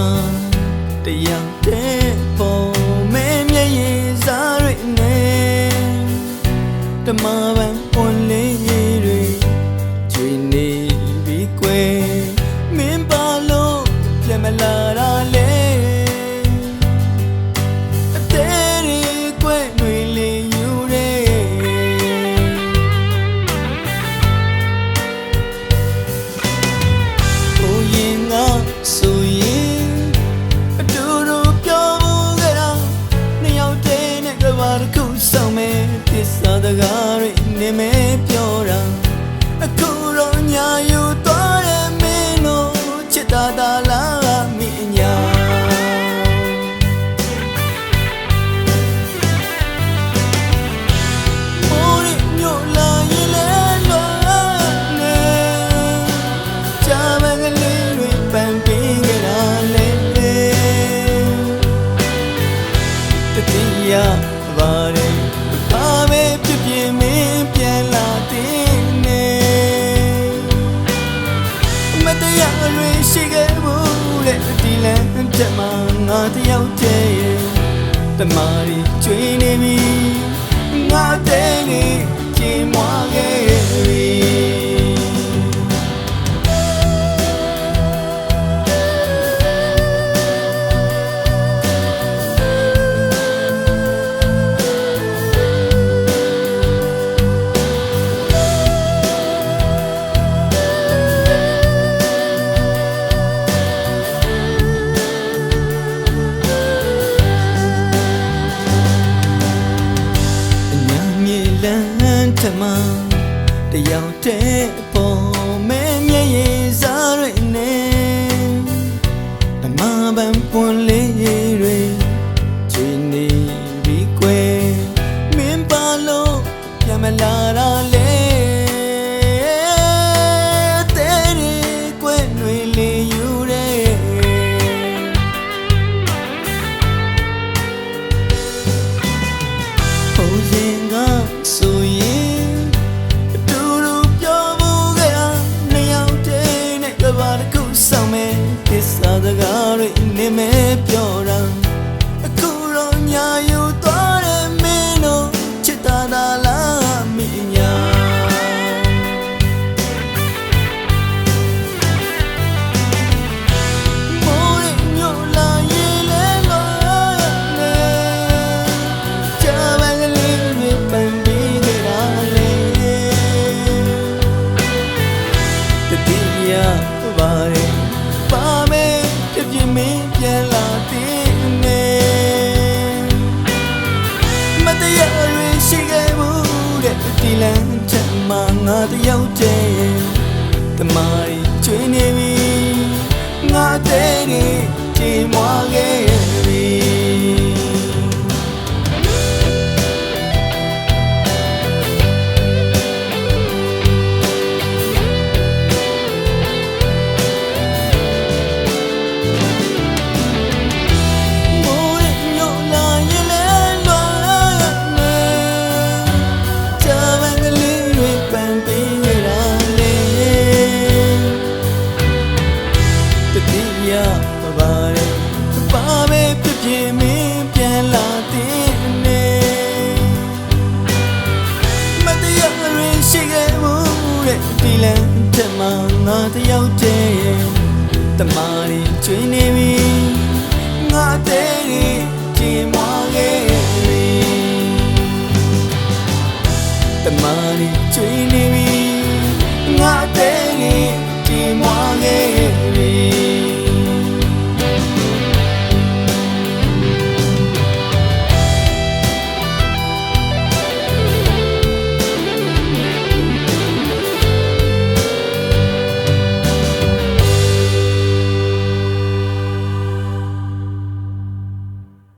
မှတရား တွေနေမဲပြောတာအခုတော့ညာယူသွား ငါတယောက်တည်းတမာရီကျွေးနေပြီငါတဲ့နေကျင်းမွားခဲ့ပြီ မှတရားတဲ့ပေါ် မဲ့ပြောတာ တင်နေမတရားတွေရှိခဲ့မှုတဲ့ဒီလမ်းချက်မှာငါတယောက်တည်းတမိုင်းကျွေးနေပြီငါတည်းနေချိန်မွားခဲ့ပြီ လန်းထမငါတယောက်တည်းတမာရီကျွေးနေပြီငါတည်းဒီမာခဲ့ပြီတမာရီကျွေးနေပြီငါတည်းဒီမာခဲ့ပြီ